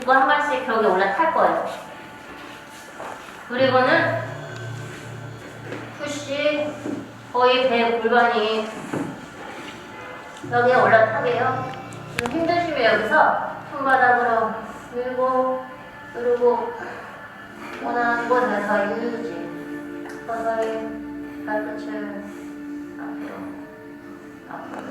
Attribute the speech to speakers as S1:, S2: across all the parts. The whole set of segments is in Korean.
S1: 짚고 한 발씩 벽에 올라탈 거예요. 그리고는 푸시 거의 배 골반이 여기에 올라타게요. 좀 힘드시면 여기서 손바닥으로 밀고 누르고 원하는 곳에서 유지 서서히 발끝을 앞으로 앞으로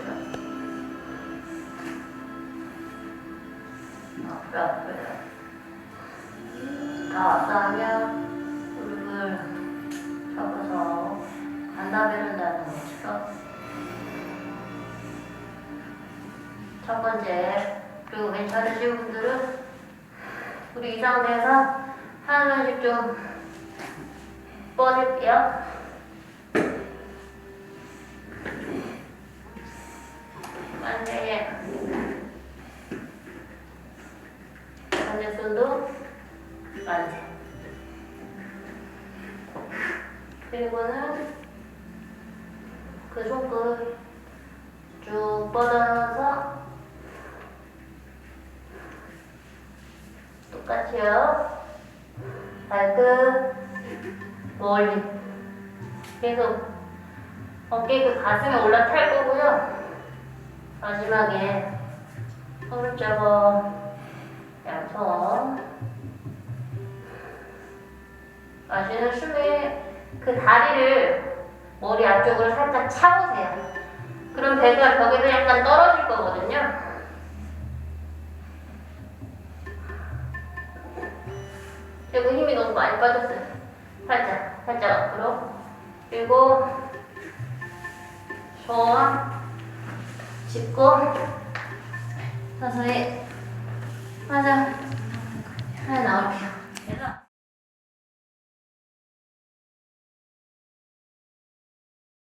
S1: 다 왔다 하면 무릎을 접어서 간다 베른다는 것처럼 첫 번째 그리고 괜찮으신 분들은 우리 이 상태에서 한 번씩 좀 뻗을게요. 만약에 반대손도 만세. 그리고는 그 손끝 쭉 뻗어서 똑같이요. 발끝 멀리 계속 어깨 그 가슴에 올라탈 거고요. 마지막에 손을 잡아 양손 마시는 숨에 그 다리를 머리 앞쪽으로 살짝 차보세요. 그럼 배가 벽에서 약간 떨어질 거거든요. 그리고 힘이 너무 많이 빠졌어요. 살짝, 살짝 앞으로. 그리고 손 짚고 서서히 맞아